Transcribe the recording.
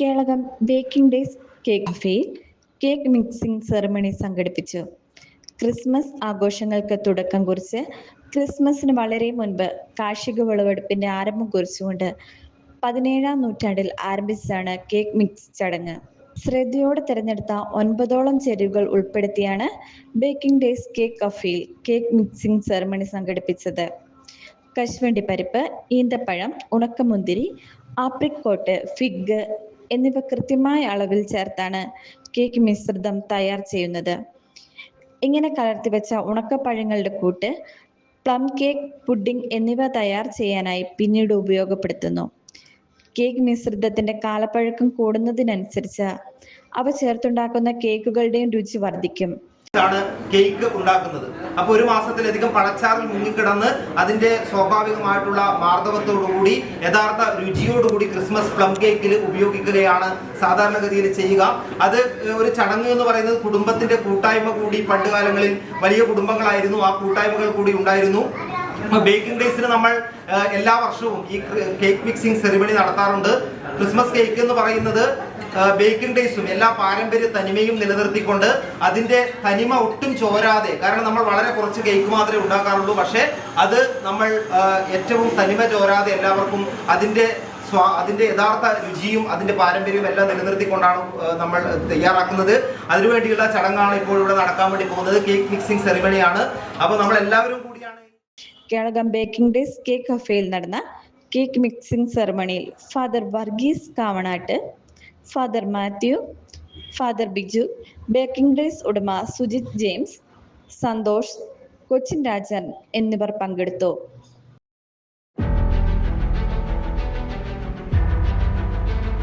Kelakam baking days cake കഫേയിൽ cake mixing ceremony സംഘടിപ്പിച്ചു. Christmas ആഘോഷങ്ങൾക്ക് തുടക്കം കുറിച്ച് ക്രിസ്മസിന് വളരെ മുൻപ് കാർഷിക വിളവെടുപ്പിന്റെ ആരംഭം കുറിച്ചുകൊണ്ട് പതിനേഴാം നൂറ്റാണ്ടിൽ ആരംഭിച്ചതാണ് കേക്ക് മിക്സ് ചടങ്ങ്. ശ്രദ്ധയോടെ തിരഞ്ഞെടുത്ത ഒൻപതോളം ചേരുവകൾ ഉൾപ്പെടുത്തിയാണ് ബേക്കിംഗ് ഡേയ്സ് കേക്ക് കഫേയിൽ കേക്ക് മിക്സിംഗ് സെറമണി സംഘടിപ്പിച്ചത്. കശുവണ്ടി പരിപ്പ് ഈന്തപ്പഴം ഉണക്കമുന്തിരി ആപ്രിക്കോട്ട് ഫിഗ് എന്നിവ കൃത്യമായ അളവിൽ ചേർത്താണ് കേക്ക് മിശ്രിതം തയ്യാർ ചെയ്യുന്നത്. ഇങ്ങനെ കലർത്തി വെച്ച ഉണക്കപ്പഴങ്ങളുടെ കൂട്ട് പ്ലം കേക്ക് പുഡിംഗ് എന്നിവ തയ്യാർ ചെയ്യാനായി പിന്നീട് ഉപയോഗപ്പെടുത്തുന്നു. കേക്ക് മിശ്രിതത്തിന്റെ കാലപ്പഴക്കം കൂടുന്നതിനനുസരിച്ച് അവ ചേർത്തുണ്ടാക്കുന്ന കേക്കുകളുടെയും രുചി വർദ്ധിക്കും. കേക്ക് ഉണ്ടാക്കുന്നത്. അപ്പൊ ഒരു മാസത്തിലധികം പഴച്ചാറിൽ മുങ്ങിക്കിടന്ന് അതിന്റെ സ്വാഭാവികമായിട്ടുള്ള മാർദ്ദവത്തോടുകൂടി യഥാർത്ഥ രുചിയോടുകൂടി ക്രിസ്മസ് പ്ലം കേക്കിൽ ഉപയോഗിക്കുകയാണ് സാധാരണഗതിയിൽ ചെയ്യുക. അത് ഒരു ചടങ്ങ് എന്ന് പറയുന്നത് കുടുംബത്തിന്റെ കൂട്ടായ്മ കൂടി പണ്ട് കാലങ്ങളിൽ വലിയ കുടുംബങ്ങളായിരുന്നു. ആ കൂട്ടായ്മകൾ കൂടി ഉണ്ടായിരുന്നു. ബേക്കിംഗ് ഡേയ്സിന് നമ്മൾ എല്ലാ വർഷവും ഈ കേക്ക് മിക്സിംഗ് സെറിമണി നടത്താറുണ്ട്. ക്രിസ്മസ് കേക്ക് എന്ന് പറയുന്നത് ബേക്കിംഗ് ഡേയ്സും എല്ലാ പാരമ്പര്യ തനിമയും നിലനിർത്തിക്കൊണ്ട് അതിന്റെ തനിമ ഒട്ടും ചോരാതെ കാരണം നമ്മൾ വളരെ കുറച്ച് കേക്ക് മാത്രമേ ഉണ്ടാക്കാറുള്ളൂ പക്ഷേ അത് നമ്മൾ ഏറ്റവും തനിമ ചോരാതെ എല്ലാവർക്കും അതിന്റെ സ്വാ അതിന്റെ യഥാർത്ഥ രുചിയും അതിന്റെ പാരമ്പര്യവും എല്ലാം നിലനിർത്തിക്കൊണ്ടാണ് നമ്മൾ തയ്യാറാക്കുന്നത്. അതിനുവേണ്ടിയുള്ള ചടങ്ങാണ് ഇപ്പോൾ ഇവിടെ നടക്കാൻ വേണ്ടി പോകുന്നത്. കേക്ക് മിക്സിംഗ് സെറിമണിയാണ് അപ്പോൾ നമ്മൾ എല്ലാവരും കൂടിയാണ് കേളകം ബേക്കിംഗ് ഡേസ് കേക്ക് കഫേയിൽ നടന്ന cake mixing സെറമണിയിൽ father Varghese Kavanattu father Mathew father Biju baking days ഉടമ സുജിത് ജെയിംസ് സന്തോഷ് കൊച്ചിൻ രാജൻ എന്നിവർ പങ്കെടുത്തു.